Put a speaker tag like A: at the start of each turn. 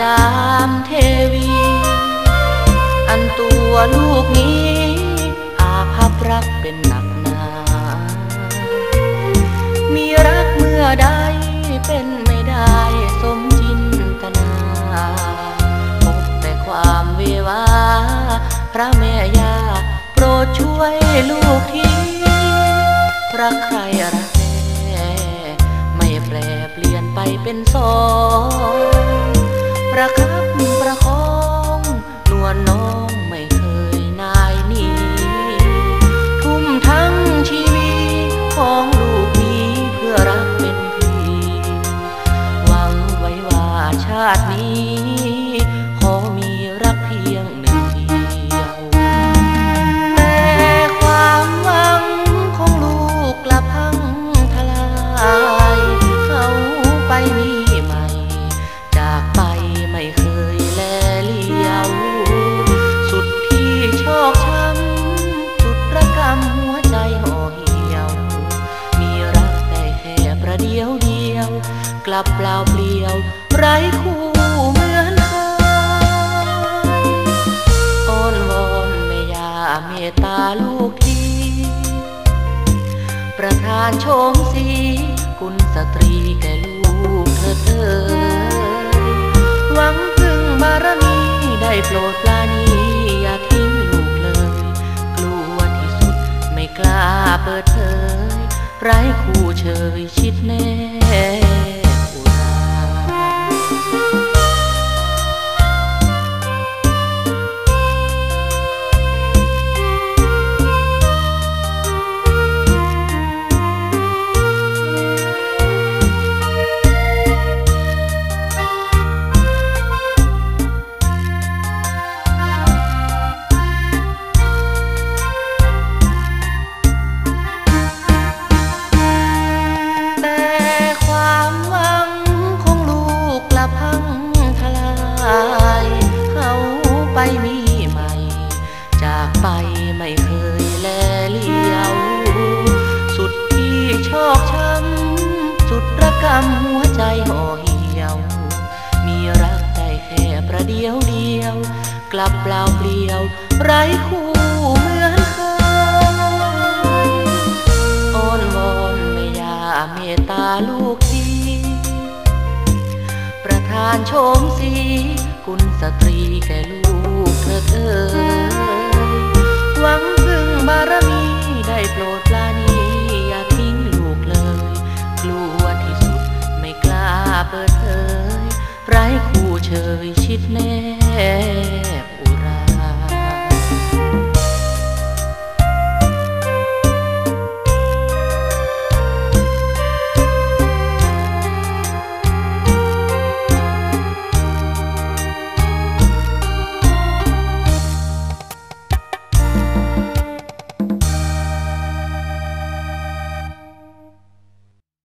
A: จามเทวี อันตัวลูกนี้ อาภัพรักเป็นหนักหนา มีรักเมื่อใดเป็นไม่ได้สมจินตนาพบแต่ความเววา พระแม่ยาโปรดช่วยลูกทีรักใครรักแน่ไม่แปรเปลี่ยนไปเป็นสอง ประคับประค กลับเปล่าเปลี่ยว ไร้คู่เหมือนเคยอ้อนวอนแม่ยาเมตตาลูกที ประทานโชมสีกุลสตรีแก่ลูกเธอเธอ หวังพึ่งบารมีได้โปรดปลานีอย่าทิ้งลูกเลย กลัวที่สุดไม่กล้าเปิดเผยไร้คู่เชยชิดแน่ ไปไม่เคยแลเลี้ยว สุดที่ชอกช้ำสุดระกำหัวใจห่อเหี่ยว มีรักได้แค่ประเดียวเดียว กลับเปล่าเปลี่ยว ไร้คู่เหมือนเคยอ้อนวอนแม่ยาเมตตาลูกทีประทานโชมสีกุลสตรีแก่ลูกเธอเธอ เปิดเผยไร้คู่เฉยชิดแน่